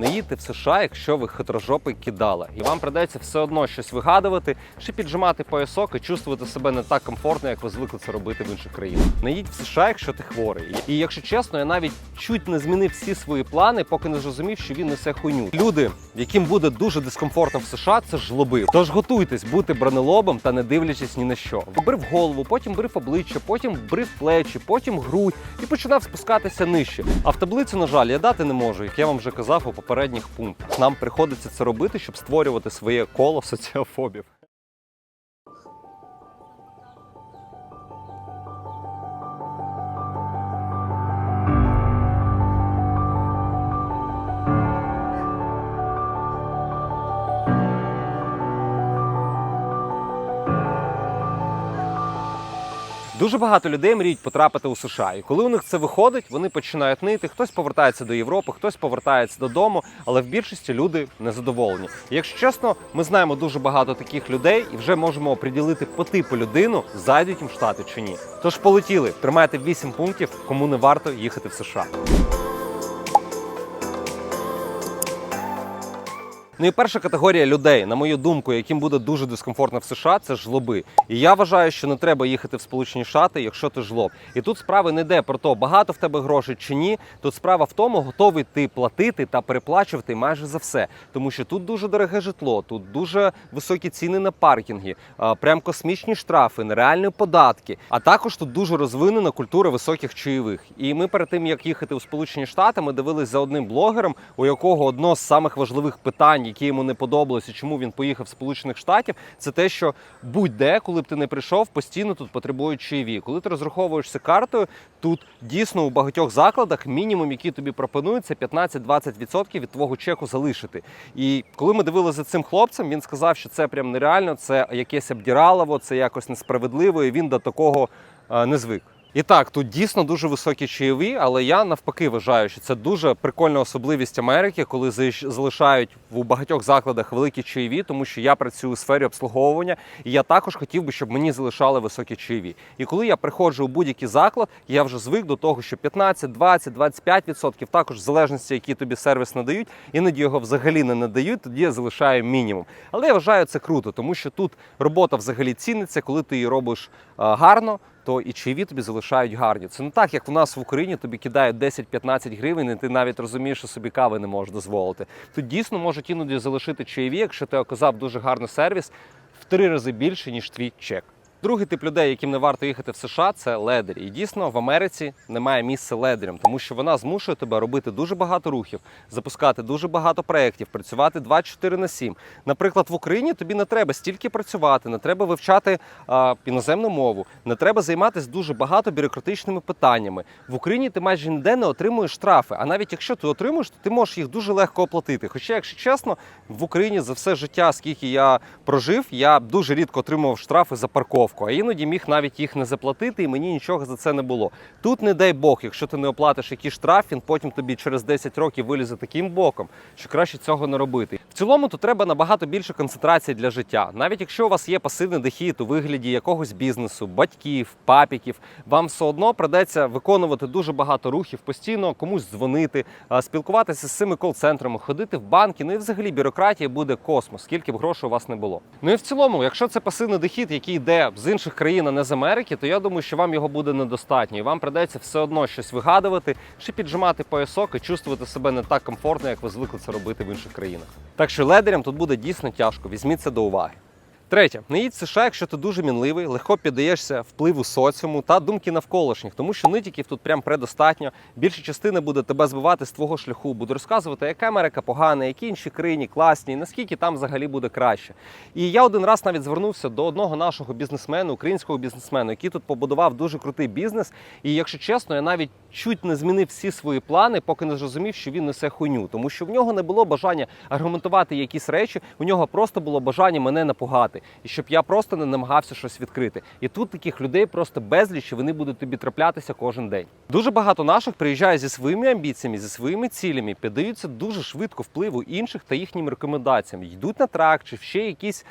Не їдьте в США, якщо ви хитрожопий кидала, і вам придеться все одно щось вигадувати, чи піджимати поясок і чувствувати себе не так комфортно, як ви звикли це робити в інших країнах. Не їдь в США, якщо ти хворий. І якщо чесно, я навіть чуть не змінив всі свої плани, поки не зрозумів, що він несе хуйню. Люди, яким буде дуже дискомфортно в США, це жлоби. Тож готуйтесь бути бранелобом та не дивлячись ні на що. Брив голову, потім брив обличчя, потім брив плечі, потім грудь і починав спускатися нижче. А в таблицю, на жаль, я дати не можу, як я вам вже казав у попередніх пунктах. Нам приходиться це робити, щоб створювати своє коло соціофобів. Дуже багато людей мріють потрапити у США, і коли у них це виходить, вони починають нити. Хтось повертається до Європи, хтось повертається додому, але в більшості люди незадоволені. І якщо чесно, ми знаємо дуже багато таких людей і вже можемо оприділити по типу людину, зайдуть їм штати чи ні. Тож полетіли, тримайте 8 пунктів, кому не варто їхати в США. Ну і перша категорія людей, на мою думку, яким буде дуже дискомфортно в США, це жлоби. І я вважаю, що не треба їхати в Сполучені Штати, якщо ти жлоб. І тут справа не йде про те, багато в тебе грошей чи ні. Тут справа в тому, готовий ти платити та переплачувати майже за все. Тому що тут дуже дороге житло, тут дуже високі ціни на паркінги, прям космічні штрафи, нереальні податки. А також тут дуже розвинена культура високих чайових. І ми перед тим як їхати у Сполучені Штати, ми дивились за одним блогером, у якого одно з самих важливих питань, які йому не подобалося, чому він поїхав з Сполучених Штатів, це те, що будь-де, коли б ти не прийшов, постійно тут потребують чаєві. Коли ти розраховуєшся картою, тут дійсно у багатьох закладах мінімум, який тобі пропонують, це 15-20% від твого чеку залишити. І коли ми дивилися за цим хлопцем, він сказав, що це прям нереально, це якесь обдіралово, це якось несправедливо, і він до такого е, не звик. І так, тут дійсно дуже високі чайові, але я навпаки вважаю, що це дуже прикольна особливість Америки, коли залишають у багатьох закладах великі чайові, тому що я працюю у сфері обслуговування, і я також хотів би, щоб мені залишали високі чайові. І коли я приходжу у будь-який заклад, я вже звик до того, що 15, 20, 25%, також в залежності, які тобі сервіс надають, іноді його взагалі не надають, тоді я залишаю мінімум. Але я вважаю це круто, тому що тут робота взагалі ціниться, коли ти її робиш гарно то і чаєві тобі залишають гарні. Це не так, як в нас в Україні тобі кидають 10-15 гривень, і ти навіть розумієш, що собі кави не можеш дозволити. Тут дійсно можуть іноді залишити чаєві, якщо ти оказав дуже гарний сервіс в три рази більше, ніж твій чек. Другий тип людей, яким не варто їхати в США, це ледері. І дійсно в Америці немає місця ледерям, тому що вона змушує тебе робити дуже багато рухів, запускати дуже багато проєктів, працювати 24 на 7. Наприклад, в Україні тобі не треба стільки працювати, не треба вивчати а, іноземну мову, не треба займатися дуже багато бюрократичними питаннями. В Україні ти майже ніде не отримуєш штрафи. А навіть якщо ти отримуєш, то ти можеш їх дуже легко оплатити. Хоча, якщо чесно, в Україні за все життя, скільки я прожив, я дуже рідко отримував штрафи за парковку, а іноді міг навіть їх не заплатити, і мені нічого за це не було. Тут не дай Бог, якщо ти не оплатиш якийсь штраф, він потім тобі через 10 років вилізе таким боком, що краще цього не робити. Цілому тут треба набагато більше концентрації для життя. Навіть якщо у вас є пасивний дохід у вигляді якогось бізнесу, батьків, папіків, вам все одно придеться виконувати дуже багато рухів, постійно комусь дзвонити, спілкуватися з цими кол-центрами, ходити в банки. Ну і взагалі бюрократія буде космос, скільки б грошей у вас не було. Ну і в цілому, якщо це пасивний дохід, який йде з інших країн, а не з Америки, то я думаю, що вам його буде недостатньо, і вам придеться все одно щось вигадувати чи піджимати поясок і чувствувати себе не так комфортно, як ви звикли це робити в інших країнах. Так що ледерям тут буде дійсно тяжко. Візьміть це до уваги. Третє, не їдь в США, якщо ти дуже мінливий, легко піддаєшся впливу соціуму та думки навколишніх, тому що нитіків тут прям предостатньо. Більша частина буде тебе збивати з твого шляху, буде розказувати, яка Америка погана, які інші країни класні, наскільки там взагалі буде краще. І я один раз навіть звернувся до одного нашого бізнесмена, українського бізнесмена, який тут побудував дуже крутий бізнес. І якщо чесно, я навіть чуть не змінив всі свої плани, поки не зрозумів, що він несе хуйню, тому що в нього не було бажання аргументувати якісь речі, у нього просто було бажання мене напугати, і щоб я просто не намагався щось відкрити. І тут таких людей просто безліч, і вони будуть тобі траплятися кожен день. Дуже багато наших приїжджає зі своїми амбіціями, зі своїми цілями, піддаються дуже швидко впливу інших та їхнім рекомендаціям, йдуть на трак чи ще якісь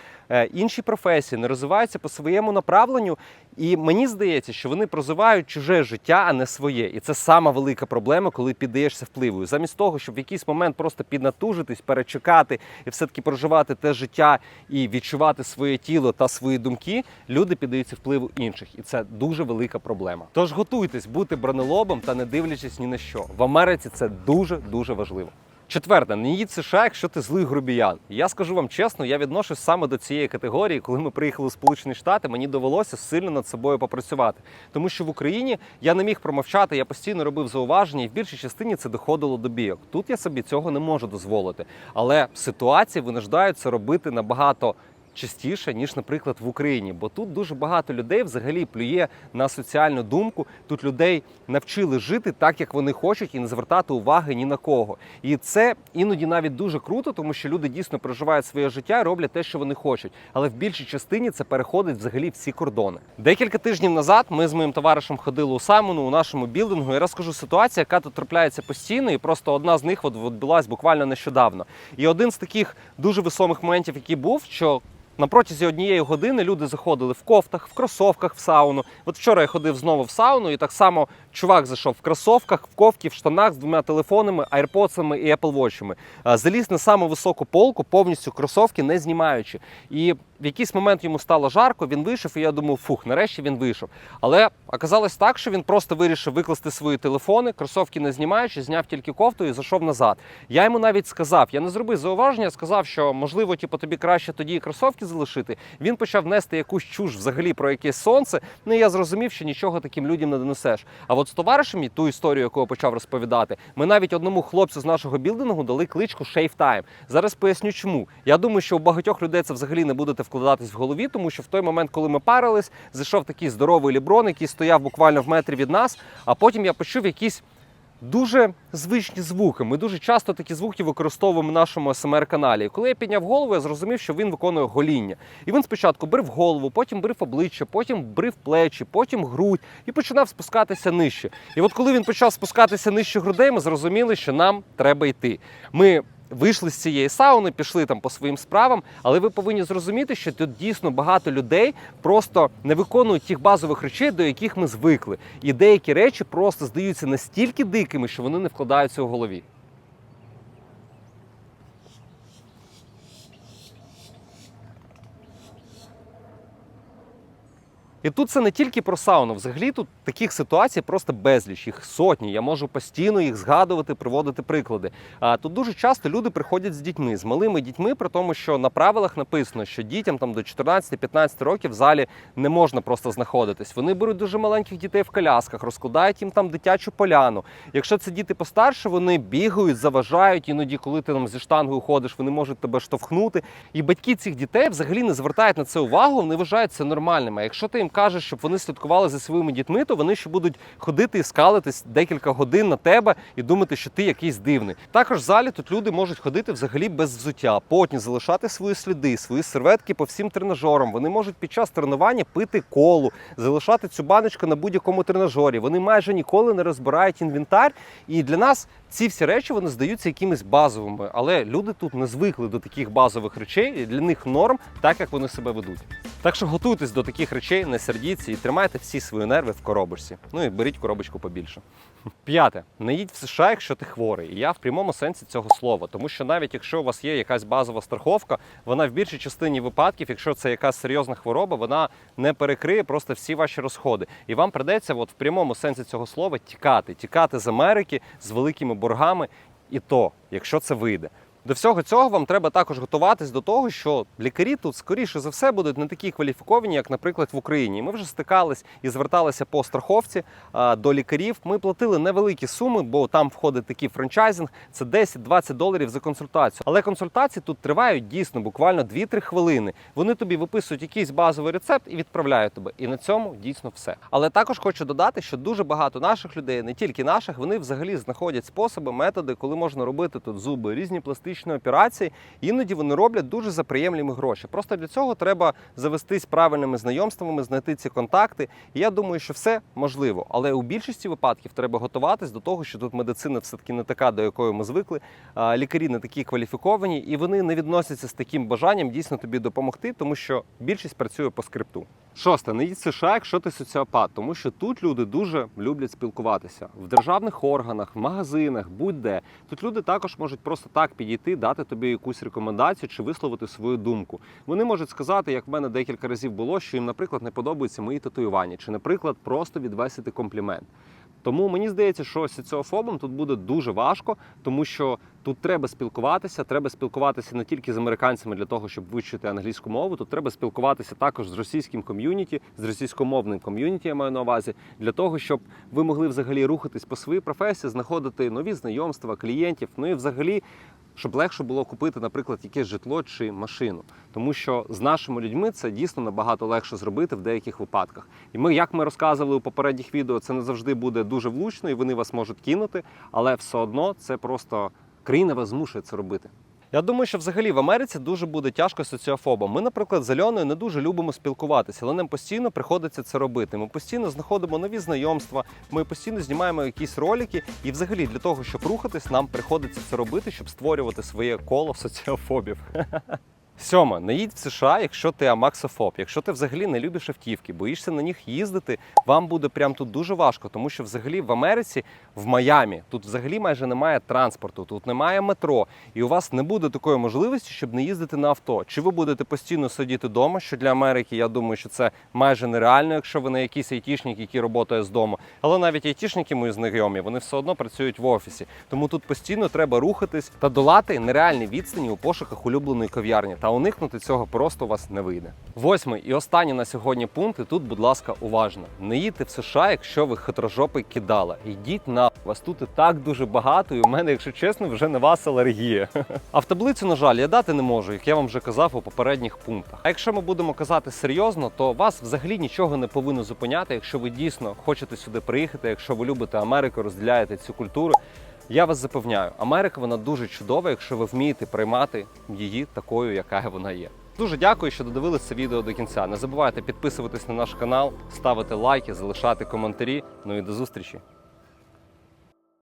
інші професії, не розвиваються по своєму направленню І мені здається, що вони прозивають чуже життя, а не своє. І це сама велика проблема, коли піддаєшся впливу. Замість того, щоб в якийсь момент просто піднатужитись, перечекати і все-таки проживати те життя і відчувати своє тіло та свої думки, люди піддаються впливу інших. І це дуже велика проблема. Тож готуйтесь бути бронелобом та не дивлячись ні на що. В Америці це дуже дуже важливо. Четверте, не їдь США, якщо ти злий грубіян. Я скажу вам чесно, я відношусь саме до цієї категорії. Коли ми приїхали в Сполучені Штати, мені довелося сильно над собою попрацювати. Тому що в Україні я не міг промовчати, я постійно робив зауваження, і в більшій частині це доходило до бійок. Тут я собі цього не можу дозволити. Але ситуації винуждають це робити набагато. Частіше ніж, наприклад, в Україні, бо тут дуже багато людей взагалі плює на соціальну думку. Тут людей навчили жити так, як вони хочуть, і не звертати уваги ні на кого. І це іноді навіть дуже круто, тому що люди дійсно проживають своє життя і роблять те, що вони хочуть. Але в більшій частині це переходить взагалі всі кордони. Декілька тижнів назад ми з моїм товаришем ходили у Саймону у нашому білдингу. Я розкажу ситуацію, яка тут трапляється постійно, і просто одна з них відбулась буквально нещодавно. І один з таких дуже висомих моментів, який був, що на протязі однієї години люди заходили в кофтах, в кросовках в сауну. От вчора я ходив знову в сауну, і так само чувак зайшов в кросовках, в кофті, в штанах з двома телефонами, айрподсами і Apple Watch'ами. Заліз на саму високу полку, повністю кросовки не знімаючи. І в якийсь момент йому стало жарко, він вийшов, і я думав, фух, нарешті він вийшов. Але оказалось так, що він просто вирішив викласти свої телефони, кросовки не знімаючи, зняв тільки кофту і зайшов назад. Я йому навіть сказав, я не зробив зауваження, сказав, що можливо, типу, тобі краще тоді кросовки залишити. Він почав нести якусь чуш взагалі про якесь сонце. Ну і я зрозумів, що нічого таким людям не донесеш. А от з товаришем, ту історію, яку я почав розповідати, ми навіть одному хлопцю з нашого білдингу дали кличку Шейфтайм. Зараз поясню, чому. Я думаю, що у багатьох людей це взагалі не будете вкладатись в голові, тому що в той момент, коли ми парились, зайшов такий здоровий ліброн, який стояв буквально в метрі від нас. А потім я почув якісь дуже звичні звуки. Ми дуже часто такі звуки використовуємо в нашому смр каналі І коли я підняв голову, я зрозумів, що він виконує гоління. І він спочатку брив голову, потім брив обличчя, потім брив плечі, потім грудь і починав спускатися нижче. І от коли він почав спускатися нижче грудей, ми зрозуміли, що нам треба йти. Ми Вийшли з цієї сауни, пішли там по своїм справам, але ви повинні зрозуміти, що тут дійсно багато людей просто не виконують тих базових речей, до яких ми звикли. І деякі речі просто здаються настільки дикими, що вони не вкладаються у голові. І тут це не тільки про сауну. Взагалі тут таких ситуацій просто безліч, їх сотні. Я можу постійно їх згадувати, приводити приклади. А тут дуже часто люди приходять з дітьми, з малими дітьми, при тому, що на правилах написано, що дітям там до 14-15 років в залі не можна просто знаходитись. Вони беруть дуже маленьких дітей в колясках, розкладають їм там дитячу поляну. Якщо це діти постарше, вони бігають, заважають. Іноді, коли ти там зі штангою ходиш, вони можуть тебе штовхнути. І батьки цих дітей взагалі не звертають на це увагу, вони вважають це нормальним. А якщо ти їм кажеш, щоб вони слідкували за своїми дітьми, то вони ще будуть ходити і скалитись декілька годин на тебе і думати, що ти якийсь дивний. Також в залі тут люди можуть ходити взагалі без взуття, потні залишати свої сліди, свої серветки по всім тренажерам. Вони можуть під час тренування пити колу, залишати цю баночку на будь-якому тренажері. Вони майже ніколи не розбирають інвентар. І для нас ці всі речі вони здаються якимись базовими. Але люди тут не звикли до таких базових речей, і для них норм, так як вони себе ведуть. Так що готуйтесь до таких речей, не сердіться і тримайте всі свої нерви в коробочці. Ну і беріть коробочку побільше. П'яте, не їдь в США, якщо ти хворий. І я в прямому сенсі цього слова, тому що навіть якщо у вас є якась базова страховка, вона в більшій частині випадків, якщо це якась серйозна хвороба, вона не перекриє просто всі ваші розходи. І вам придеться, от в прямому сенсі цього слова, тікати, тікати з Америки з великими боргами, і то, якщо це вийде. До всього цього вам треба також готуватись до того, що лікарі тут скоріше за все будуть не такі кваліфіковані, як, наприклад, в Україні. Ми вже стикались і зверталися по страховці до лікарів. Ми платили невеликі суми, бо там входить такий франчайзинг. Це 10-20 доларів за консультацію. Але консультації тут тривають дійсно буквально 2-3 хвилини. Вони тобі виписують якийсь базовий рецепт і відправляють тебе. І на цьому дійсно все. Але також хочу додати, що дуже багато наших людей, не тільки наших, вони взагалі знаходять способи, методи, коли можна робити тут зуби, різні пластичні операції. Іноді вони роблять дуже за гроші. Просто для цього треба завестись правильними знайомствами, знайти ці контакти. І я думаю, що все можливо. Але у більшості випадків треба готуватись до того, що тут медицина все таки не така, до якої ми звикли. Лікарі не такі кваліфіковані, і вони не відносяться з таким бажанням дійсно тобі допомогти, тому що більшість працює по скрипту. Шосте, не їдь в США, якщо ти соціопат, тому що тут люди дуже люблять спілкуватися в державних органах, в магазинах, будь-де. Тут люди також можуть просто так підійти, дати тобі якусь рекомендацію чи висловити свою думку. Вони можуть сказати, як в мене декілька разів було, що їм, наприклад, не подобаються мої татуювання, чи, наприклад, просто відвесити комплімент. Тому мені здається, що соціофобам тут буде дуже важко, тому що тут треба спілкуватися. Треба спілкуватися не тільки з американцями для того, щоб вивчити англійську мову. Тут треба спілкуватися також з російським ком'юніті, з російськомовним ком'юніті. Я маю на увазі для того, щоб ви могли взагалі рухатись по своїй професії, знаходити нові знайомства, клієнтів. Ну і взагалі. Щоб легше було купити, наприклад, якесь житло чи машину, тому що з нашими людьми це дійсно набагато легше зробити в деяких випадках. І ми, як ми розказували у попередніх відео, це не завжди буде дуже влучно, і вони вас можуть кинути, але все одно це просто країна вас змушує це робити. Я думаю, що взагалі в Америці дуже буде тяжко соціофобам. Ми, наприклад, з Альоною не дуже любимо спілкуватися, але нам постійно приходиться це робити. Ми постійно знаходимо нові знайомства, ми постійно знімаємо якісь ролики, і взагалі для того, щоб рухатись, нам приходиться це робити, щоб створювати своє коло соціофобів. Сьоме, не їдь в США, якщо ти амаксофоб. Якщо ти взагалі не любиш автівки, боїшся на них їздити, вам буде прям тут дуже важко, тому що взагалі в Америці, в Майамі, тут взагалі майже немає транспорту, тут немає метро, і у вас не буде такої можливості, щоб не їздити на авто. Чи ви будете постійно сидіти вдома, що для Америки, я думаю, що це майже нереально, якщо ви не якийсь айтішник, який працює з дому. Але навіть айтішники мої знайомі, вони все одно працюють в офісі. Тому тут постійно треба рухатись та долати нереальні відстані у пошуках улюбленої кав'ярні. Та уникнути цього просто у вас не вийде. Восьмий і останній на сьогодні пункт. І тут, будь ласка, уважно. Не їдьте в США, якщо ви хитрожопий кидала. Йдіть на вас тут і так дуже багато, і у мене, якщо чесно, вже на вас алергія. А в таблицю, на жаль, я дати не можу, як я вам вже казав у попередніх пунктах. А якщо ми будемо казати серйозно, то вас взагалі нічого не повинно зупиняти, якщо ви дійсно хочете сюди приїхати, якщо ви любите Америку, розділяєте цю культуру. Я вас запевняю, Америка вона дуже чудова, якщо ви вмієте приймати її такою, яка вона є. Дуже дякую, що додивилися це відео до кінця. Не забувайте підписуватись на наш канал, ставити лайки, залишати коментарі. Ну і до зустрічі!